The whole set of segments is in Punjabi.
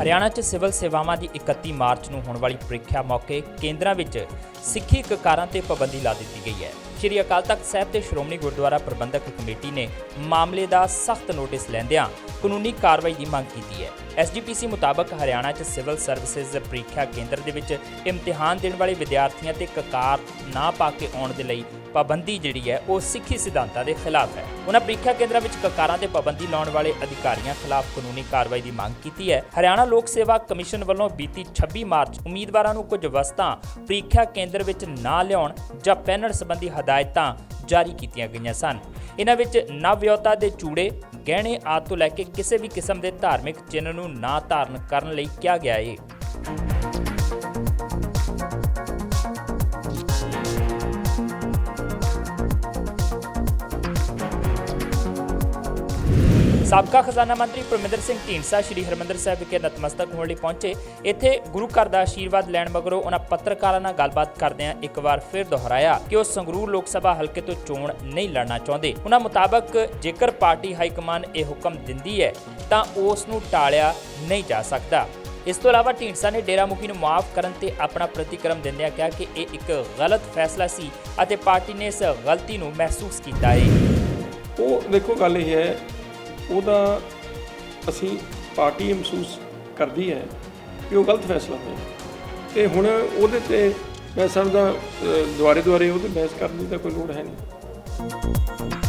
ਹਰਿਆਣਾ 'ਚ ਸਿਵਲ ਸੇਵਾਵਾਂ ਦੀ 31 ਮਾਰਚ ਨੂੰ ਹੋਣ ਵਾਲੀ ਪ੍ਰੀਖਿਆ ਮੌਕੇ ਕੇਂਦਰਾਂ ਵਿੱਚ ਸਿੱਖੀ ਕਕਾਰਾਂ ਤੇ ਪਾਬੰਦੀ ਲਾ ਦਿੱਤੀ ਗਈ ਹੈ। ਸ਼੍ਰੀ ਅਕਾਲ ਤਖਤ ਸਾਹਿਬ ਤੇ ਸ਼੍ਰੋਮਣੀ ਗੁਰਦੁਆਰਾ ਪ੍ਰਬੰਧਕ ਕਮੇਟੀ ਨੇ ਮਾਮਲੇ ਦਾ ਸਖਤ ਨੋਟਿਸ ਲੈਂਦਿਆਂ ਕਾਨੂੰਨੀ ਕਾਰਵਾਈ ਦੀ ਮੰਗ ਕੀਤੀ ਹੈ। ਐਸਜੀਪੀਸੀ ਮੁਤਾਬਕ ਹਰਿਆਣਾ 'ਚ ਸਿਵਲ ਸਰਵਿਸਿਜ਼ ਪ੍ਰੀਖਿਆ ਕੇਂਦਰ ਦੇ ਵਿੱਚ ਇਮਤਿਹਾਨ ਦੇਣ ਵਾਲੇ ਵਿਦਿਆਰਥੀਆਂ ਤੇ ਕਕਾਰ ਨਾ ਪਾ ਕੇ ਆਉਣ ਦੇ ਲਈ ਪਾਬੰਦੀ ਜਿਹੜੀ ਹੈ, ਉਹ ਸਿੱਖੀ ਸਿਧਾਂਤਾਂ ਦੇ ਖਿਲਾਫ ਹੈ। ਉਹਨਾਂ ਪ੍ਰੀਖਿਆ ਕੇਂਦਰਾਂ ਵਿੱਚ ਕਕਾਰਾਂ ਤੇ ਪਾਬੰਦੀ ਲਾਉਣ ਵਾਲੇ ਅਧਿਕਾਰੀਆਂ ਖਿਲਾਫ ਕਾਨੂੰਨੀ ਕਾਰਵਾਈ ਦੀ ਮੰਗ ਕੀਤੀ ਹੈ। ਹਰਿਆਣਾ ਲੋਕ ਸੇਵਾ ਕਮਿਸ਼ਨ ਵੱਲੋਂ ਬੀਤੀ 26 ਮਾਰਚ ਉਮੀਦਵਾਰਾਂ ਨੂੰ ਕੁਝ ਵਸਤਾਂ ਪ੍ਰੀਖਿਆ ਕੇਂਦਰ ਵਿੱਚ ਨਾ ਲਿਆਉਣ ਜਾਂ ਪਹਿਨਣ ਸੰਬੰਧੀ ਹਦਾਇਤਾਂ ਹਦਾਇਤਾਂ ਜਾਰੀ ਕੀਤੀਆਂ ਗਈਆਂ ਸਨ। ਇਹਨਾਂ ਵਿੱਚ ਨਵਯੋਤਾ ਦੇ ਚੂੜੇ, ਗਹਿਣੇ ਆਦਿ ਤੋਂ ਲੈ ਕੇ ਕਿਸੇ ਵੀ ਕਿਸਮ ਦੇ ਧਾਰਮਿਕ ਚਿੰਨ੍ਹ ਨੂੰ ਨਾ ਧਾਰਨ ਕਰਨ ਲਈ ਕਿਹਾ ਗਿਆ ਹੈ ਸਾਬਕਾ ਖਜ਼ਾਨਾ ਮੰਤਰੀ ਪਰਮਿੰਦਰ ਸਿੰਘ ਢੀਂਡਸਾ ਸ਼੍ਰੀ ਹਰਮੰਦਰ ਸਾਹਿਬ ਵਿਖੇ ਨਤਮਸਤਕ ਹੋਣ ਲਈ ਪਹੁੰਚੇ। ਇੱਥੇ ਗੁਰੂ ਘਰ ਦਾ ਆਸ਼ੀਰਵਾਦ ਲੈਣ ਮਗਰੋਂ ਉਹਨਾਂ ਪੱਤਰਕਾਰਾਂ ਨਾਲ ਗੱਲਬਾਤ ਕਰਦਿਆਂ ਇੱਕ ਵਾਰ ਫਿਰ ਦੁਹਰਾਇਆ ਕਿ ਉਹ ਸੰਗਰੂਰ ਲੋਕ ਸਭਾ ਹਲਕੇ ਤੋਂ ਚੋਣ ਨਹੀਂ ਲੜਨਾ ਚਾਹੁੰਦੇ। ਉਹਨਾਂ ਮੁਤਾਬਕ ਜੇਕਰ ਪਾਰਟੀ ਹਾਈ ਕਮਾਨ ਇਹ ਹੁਕਮ ਦਿੰਦੀ ਹੈ, ਤਾਂ ਉਸ ਨੂੰ ਟਾਲਿਆ ਨਹੀਂ ਜਾ ਸਕਦਾ। ਇਸ ਤੋਂ ਇਲਾਵਾ ਢੀਂਡਸਾ ਨੇ ਡੇਰਾ ਮੁਖੀ ਨੂੰ ਮਾਫ ਕਰਨ ਤੇ ਆਪਣਾ ਪ੍ਰਤੀਕਰਮ ਦਿੰਦਿਆਂ ਕਿਹਾ ਕਿ ਇਹ ਇੱਕ ਗਲਤ ਫੈਸਲਾ ਸੀ ਅਤੇ ਪਾਰਟੀ ਨੇ ਇਸ ਗਲਤੀ ਨੂੰ ਮਹਿਸੂਸ ਕੀਤਾ ਹੈ। ਉਹ ਦੇਖੋ, ਗੱਲ ਇਹ ਹੈ ਉਹਦਾ ਅਸੀਂ ਪਾਰਟੀ ਮਹਿਸੂਸ ਕਰਦੀ ਹੈ ਕਿ ਉਹ ਗਲਤ ਫੈਸਲਾ ਹੋਇਆ। ਤੇ ਹੁਣ ਉਹਦੇ ਤੇ ਮੈਂ ਸਮਝਦਾ ਦੁਆਰੇ ਦੁਆਰੇ ਉਹਦੇ ਬਹਿਸ ਕਰਨ ਦੀ ਤਾਂ ਕੋਈ ਲੋੜ ਹੈ ਨਹੀਂ।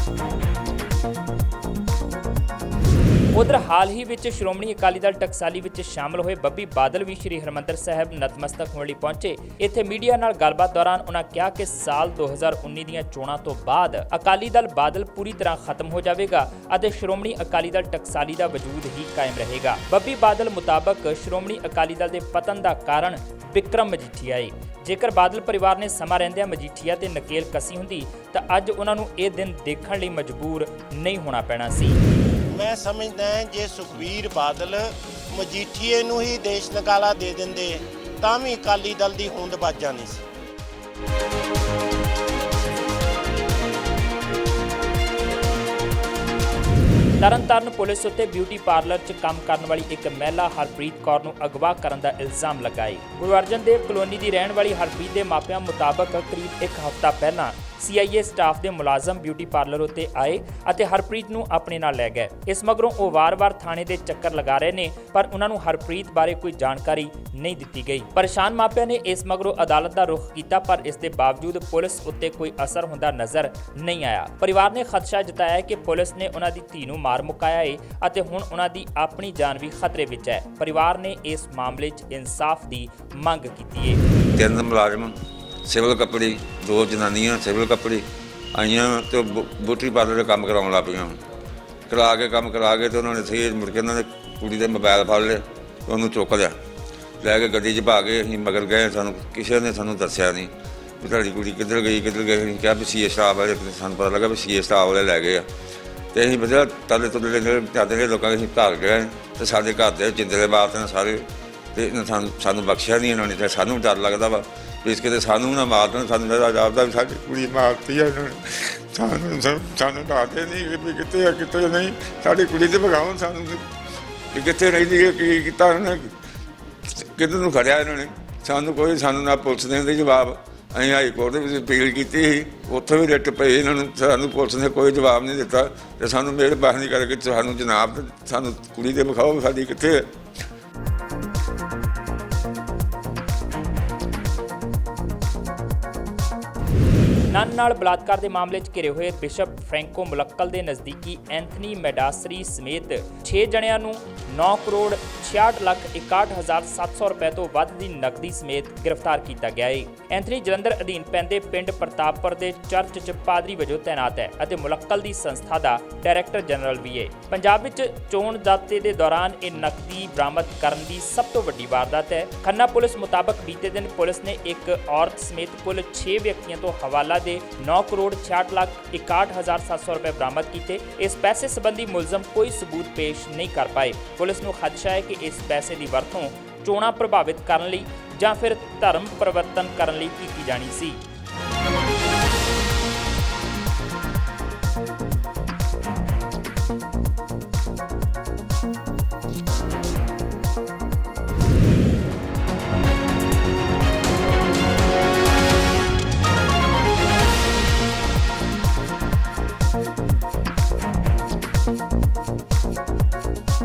ਉਧਰ ਹਾਲ ਹੀ ਵਿੱਚ ਸ਼੍ਰੋਮਣੀ ਅਕਾਲੀ ਦਲ ਟਕਸਾਲੀ ਵਿੱਚ ਸ਼ਾਮਲ ਹੋਏ ਬੱਬੀ ਬਾਦਲ ਵੀ ਸ਼੍ਰੀ ਹਰਮੰਦਰ ਸਾਹਿਬ ਨਤਮਸਤਕ ਹੋਣ ਲਈ ਪਹੁੰਚੇ। ਇੱਥੇ ਮੀਡੀਆ ਨਾਲ ਗੱਲਬਾਤ ਦੌਰਾਨ ਉਹਨਾਂ ਕਿਹਾ ਕਿ ਸਾਲ 2019 ਦੀਆਂ ਚੋਣਾਂ ਤੋਂ ਬਾਅਦ ਅਕਾਲੀ ਦਲ ਬਾਦਲ ਪੂਰੀ ਤਰ੍ਹਾਂ ਖਤਮ ਹੋ ਜਾਵੇਗਾ ਅਤੇ ਸ਼੍ਰੋਮਣੀ ਅਕਾਲੀ ਦਲ ਟਕਸਾਲੀ ਦਾ ਵਜੂਦ ਹੀ ਕਾਇਮ ਰਹੇਗਾ। ਬੱਬੀ ਬਾਦਲ ਮੁਤਾਬਕ ਸ਼੍ਰੋਮਣੀ ਅਕਾਲੀ ਦਲ ਦੇ ਪਤਨ ਦਾ ਕਾਰਨ ਵਿਕਰਮ ਮਜੀਠੀਆ ਏ। ਜੇਕਰ ਬਾਦਲ ਪਰਿਵਾਰ ਨੇ ਸਮਾਂ ਰਹਿੰਦਿਆਂ ਮਜੀਠੀਆ ਤੇ ਨਕੇਲ ਕਸੀ ਹੁੰਦੀ, ਤਾਂ ਅੱਜ ਉਹਨਾਂ ਨੂੰ ਇਹ ਦਿਨ ਦੇਖਣ ਲਈ ਮਜਬੂਰ ਨਹੀਂ ਹੋਣਾ ਪੈਣਾ ਸੀ। ਮੈਂ ਸਮਝਦਾ ਜੇ ਸੁਖਬੀਰ ਬਾਦਲ ਮਜੀਠੀਏ ਨੂੰ ਹੀ ਦੇਸ਼ ਨਿਕਾਲਾ ਦੇ ਦਿੰਦੇ, ਤਾਂ ਵੀ ਅਕਾਲੀ ਦਲ ਦੀ ਹੋਂਦ ਵੱਜ ਜਾਣੀ ਸੀ। ਤਰਨਤਾਰਨ ਪੁਲਿਸ ਉੱਤੇ ਬਿਊਟੀ ਪਾਰਲਰ 'ਚ ਕੰਮ ਕਰਨ ਵਾਲੀ ਇੱਕ ਮਹਿਲਾ ਹਰਪ੍ਰੀਤ ਕੌਰ ਨੂੰ ਅਗਵਾ ਕਰਨ ਦਾ ਇਲਜ਼ਾਮ ਲਗਾਏ। ਗੁਰੂ ਅਰਜਨ ਦੇਵ ਕਲੋਨੀ ਦੀ ਰਹਿਣ ਵਾਲੀ ਹਰਪ੍ਰੀਤ ਦੇ ਮਾਪਿਆਂ ਮੁਤਾਬਕ ਕਰੀਬ ਇੱਕ ਹਫ਼ਤਾ ਪਹਿਲਾਂ ਸੀਆਈਏ ਸਟਾਫ ਦੇ ਮੁਲਾਜ਼ਮ ਬਿਊਟੀ ਪਾਰਲਰ ਉੱਤੇ ਆਏ ਅਤੇ ਹਰਪ੍ਰੀਤ ਨੂੰ ਆਪਣੇ ਨਾਲ ਲੈ ਗਏ। ਇਸ ਮਗਰੋਂ ਉਹ ਵਾਰ-ਵਾਰ ਥਾਣੇ ਦੇ ਚੱਕਰ ਲਗਾ ਰਹੇ ਨੇ, ਪਰ ਉਹਨਾਂ ਨੂੰ ਹਰਪ੍ਰੀਤ ਬਾਰੇ ਕੋਈ ਜਾਣਕਾਰੀ ਨਹੀਂ ਦਿੱਤੀ ਗਈ। ਪਰੇਸ਼ਾਨ ਮਾਪਿਆਂ ਨੇ ਇਸ ਮਗਰੋਂ ਅਦਾਲਤ ਦਾ ਰੁਖ ਕੀਤਾ, ਪਰ ਇਸ ਦੇ ਬਾਵਜੂਦ ਪੁਲਿਸ ਉੱਤੇ ਕੋਈ ਅਸਰ ਹੁੰਦਾ ਨਜ਼ਰ ਨਹੀਂ ਆਇਆ। ਪਰਿਵਾਰ ਨੇ ਖਦਸ਼ਾ ਜਤਾਇਆ ਕਿ ਪੁਲਿਸ ਨੇ ਉਹਨਾਂ ਦੀ ਧੀ ਨੂੰ ਮਾਰ ਮੁਕਾਇਆ ਏ ਅਤੇ ਹੁਣ ਉਹਨਾਂ ਦੀ ਆਪਣੀ ਜਾਨ ਵੀ ਖਤਰੇ ਵਿੱਚ ਹੈ। ਪਰਿਵਾਰ ਨੇ ਇਸ ਮਾਮਲੇ 'ਚ ਇਨਸਾਫ ਦੀ ਮੰਗ ਕੀਤੀ ਏ। ਤਿੰਨ ਮੁਲਾਜ਼ਮ ਸਿਵਲ ਕੱਪੜੇ, ਦੋ ਜਨਾਨੀਆਂ ਸਿਵਲ ਕੱਪੜੇ ਆਈਆਂ ਤੇ ਉਹ ਬੂ- ਬੂਟੀ ਪਾਰਲਰ ਦੇ ਕੰਮ ਕਰਾਉਣ ਲੱਗ ਪਈਆਂ। ਕਰਾ ਕੇ, ਕੰਮ ਕਰਾ ਕੇ ਤੇ ਉਹਨਾਂ ਨੇ ਸਹੀ ਮੁੜ ਕੇ ਉਹਨਾਂ ਨੇ ਕੁੜੀ ਦੇ ਮੋਬਾਈਲ ਫੜ ਲਏ ਤੇ ਉਹਨੂੰ ਚੁੱਕ ਲਿਆ। ਲੈ ਕੇ ਗੱਡੀ 'ਚ ਪਾ ਕੇ ਅਸੀਂ ਮਗਰ ਗਏ, ਸਾਨੂੰ ਕਿਸੇ ਨੇ ਸਾਨੂੰ ਦੱਸਿਆ ਨਹੀਂ ਵੀ ਤੁਹਾਡੀ ਕੁੜੀ ਕਿੱਧਰ ਗਈ ਕਿੱਧਰ ਗਈ। ਅਸੀਂ ਕਿਹਾ ਵੀ ਸੀਏ ਸਟਾਫ ਵਾਲੇ ਸਾਨੂੰ ਪਤਾ ਲੱਗਾ ਵੀ ਸੀਏ ਸਟਾਫ ਵਾਲੇ ਲੈ ਗਏ ਆ। ਤੇ ਅਸੀਂ ਬਦਲਾ ਤਲੇ ਤੁਲੇ ਨੇ ਲੋਕਾਂ ਦੇ ਅਸੀਂ ਘਰ ਗਏ ਤੇ ਸਾਡੇ ਘਰ ਦੇ ਜਿੰਦਰੇ ਬਾਤ ਨੇ ਸਾਰੇ। ਤੇ ਇਹਨਾਂ ਸਾਨੂੰ ਸਾਨੂੰ ਬਖਸ਼ਿਆ ਨਹੀਂ ਇਹਨਾਂ ਨੇ, ਤੇ ਸਾਨੂੰ ਡਰ ਲੱਗਦਾ ਵਾ ਵੀ ਇਸ ਕਿਤੇ ਸਾਨੂੰ ਨਾ ਮਾਰ ਦੇਣ, ਸਾਨੂੰ ਤਾਂ ਜਾਪਦਾ ਵੀ ਸਾਡੀ ਕੁੜੀ ਮਾਰਤੀ ਆ ਇਹਨਾਂ ਨੇ। ਸਾਨੂੰ ਸਾਨੂੰ- ਸਾਨੂੰ ਨਹੀਂ ਵੀ ਕਿੱਥੇ ਆ, ਕਿੱਥੇ ਨਹੀਂ। ਸਾਡੀ ਕੁੜੀ ਤੇ ਭਗਾਉਣ ਸਾਨੂੰ ਵੀ ਕਿੱਥੇ ਰਹਿੰਦੀ ਹੈ ਕੀ ਕੀਤਾ ਇਹਨਾਂ ਨੇ। ਕਿੱਧਰ ਨੂੰ ਖੜਿਆ ਇਹਨਾਂ ਨੇ? ਸਾਨੂੰ ਕੋਈ, ਸਾਨੂੰ ਨਾ ਪੁਲਿਸ ਨੇ ਦੇ ਜਵਾਬ। ਅਸੀਂ ਹਾਈ ਕੋਰਟ ਦੇ ਵਿੱਚ ਅਪੀਲ ਕੀਤੀ ਸੀ। ਉੱਥੇ ਵੀ ਰਿਟ ਪਈ ਇਹਨਾਂ ਨੂੰ। ਸਾਨੂੰ ਪੁਲਿਸ ਨੇ ਕੋਈ ਜਵਾਬ ਨਹੀਂ ਦਿੱਤਾ। ਤੇ ਸਾਨੂੰ ਮਿਹਰਬਾਨੀ ਕਰਕੇ ਸਾਨੂੰ ਜਨਾਬ ਸਾਨੂੰ ਕੁੜੀ ਦੇ ਵਿਖਾਓ ਸਾਡੀ ਕਿੱਥੇ ਨਨ ਨਾਲ ਬਲਾਤਕਾਰ ਦੇ ਮਾਮਲੇ 'ਚ ਘਿਰੇ ਹੋਏ ਬਿਸ਼ਪ ਫ੍ਰੈਂਕੋ ਮੁਲੱਕਲ ਦੇ ਨਜ਼ਦੀਕੀ ਐਂਥਨੀ ਮੈਡਾਸਰੀ ਸਮੇਤ 6 ਜਣਿਆਂ ਨੂੰ 9 ਕਰੋੜ 66 ਲੱਖ 61700 ਰੁਪਏ ਤੋਂ ਵੱਧ ਦੀ ਨਕਦੀ ਸਮੇਤ ਗ੍ਰਿਫਤਾਰ ਕੀਤਾ ਗਿਆ ਹੈ ਐਂਥਨੀ ਜਲੰਧਰ ਅਧੀਨ ਪੈਂਦੇ ਪਿੰਡ ਪ੍ਰਤਾਪਪੁਰ ਦੇ ਚਰਚ 'ਚ ਪਾਦਰੀ ਵਜੋਂ ਤਾਇਨਾਤ ਹੈ ਅਤੇ ਮੁਲੱਕਲ ਦੀ ਸੰਸਥਾ ਦਾ ਡਾਇਰੈਕਟਰ ਜਨਰਲ ਵੀ ਹੈ ਪੰਜਾਬ ਵਿੱਚ ਚੋਣ ਜ਼ਾਬਤੇ ਦੇ ਦੌਰਾਨ ਇਹ ਨਕਦੀ ਬਰਾਮਦ ਕਰਨ ਦੀ ਸਭ ਤੋਂ ਵੱਡੀ ਵਾਰਦਾਤ ਹੈ। ਖੰਨਾ ਪੁਲਿਸ ਮੁਤਾਬਕ ਬੀਤੇ ਦਿਨ ਪੁਲਿਸ ਨੇ ਇੱਕ ਔਰਤ ਸਮੇਤ ਕੁੱਲ 6 ਵਿਅਕਤੀਆਂ ਤੋਂ ਹਵਾਲਾ ਦੇ 9 ਕਰੋੜ 66 ਲੱਖ 61700 ਰੁਪਏ ਬਰਾਮਦ ਕੀਤੇ। ਇਸ ਪੈਸੇ ਸੰਬੰਧੀ ਮੁਲਜ਼ਮ ਕੋਈ ਸਬੂਤ ਪੇਸ਼ ਨਹੀਂ ਕਰ ਪਾਏ। ਪੁਲਿਸ ਨੂੰ ਖਦਸ਼ਾ ਹੈ ਕਿ ਇਸ ਪੈਸੇ ਦੀ ਵਰਤੋਂ ਚੋਣਾਂ ਪ੍ਰਭਾਵਿਤ ਕਰਨ ਲਈ ਜਾਂ ਫਿਰ ਧਰਮ ਪਰਿਵਰਤਨ ਕਰਨ ਲਈ ਕੀਤੀ ਜਾਣੀ ਸੀ।